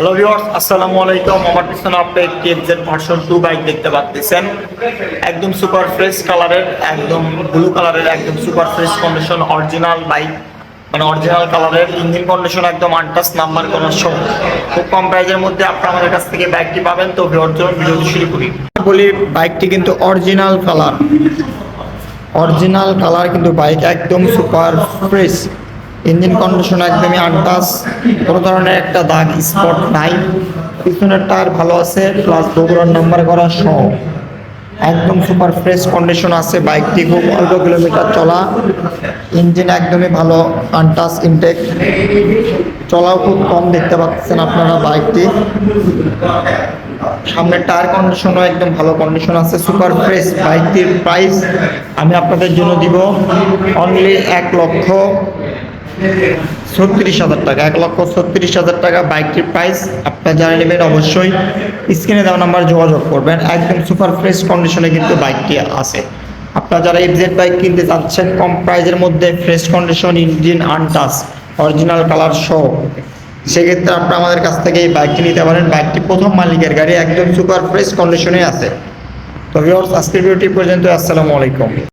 Hello viewers আসসালামু আলাইকুম। আমার পিছনে আপনি একটি ভার্সন টু বাইক দেখতে পাচ্ছেন। একদম সুপার ফ্রেশ কালারের একদম ব্লু কালারের একদম super fresh condition original bike মানে অরিজিনাল কালারের ইঞ্জিন কন্ডিশন একদম আনটাস নাম্বার কোনো সব খুব কম প্রাইজের মধ্যে আপনি আমাদের কাছ থেকে বাইকটি পাবেন। তো ভিউয়ার জন্য ভিডিওটি শুরু করি। বলি বাইকটি কিন্তু অরিজিনাল কালার অরিজিনাল কালার কিন্তু বাইক একদম সুপার ফ্রেশ ইঞ্জিন কন্ডিশন একদমই আনটাস কোনো ধরনের একটা দাগ স্পট নাই, পিছনের টায়ার ভালো আছে প্লাস বগুড়ার নাম্বার করা সহ। একদম সুপার ফ্রেশ কন্ডিশন আছে বাইকটি, খুব অল্প কিলোমিটার চলা। ইঞ্জিন একদমই ভালো আনটাস ইনটেক চলাও খুব কম, দেখতে পাচ্ছেন আপনারা বাইকটি। সামনের টায়ার কন্ডিশনও একদম ভালো কন্ডিশন আছে সুপার ফ্রেশ বাইকটির প্রাইস আমি আপনাদের জন্য দিব অনলি এক লক্ষ ছত্রিশ হাজার টাকা, এক লক্ষ ছত্রিশ হাজার টাকা বাইকটির প্রাইস আপনারা জানে নেবেন অবশ্যই স্ক্রিনে দেওয়া নাম্বার যোগাযোগ করবেন। একদম সুপার ফ্রেশ কন্ডিশনে কিন্তু বাইকটি আছে। আপনারা যারা এফজেড বাইক কিনতে চাচ্ছেন, কম প্রাইজের মধ্যে fresh condition engine untouched original colour সহ। সেক্ষেত্রে আপনারা আমাদের কাছ থেকে এই বাইকটি নিতে পারেন। বাইকটি প্রথম মালিকের গাড়ি, একদম সুপার ফ্রেশ কন্ডিশনে আছে। তো ভিউয়ার্স আজকের ভিডিওটি পর্যন্ত আসসালামু আলাইকুম।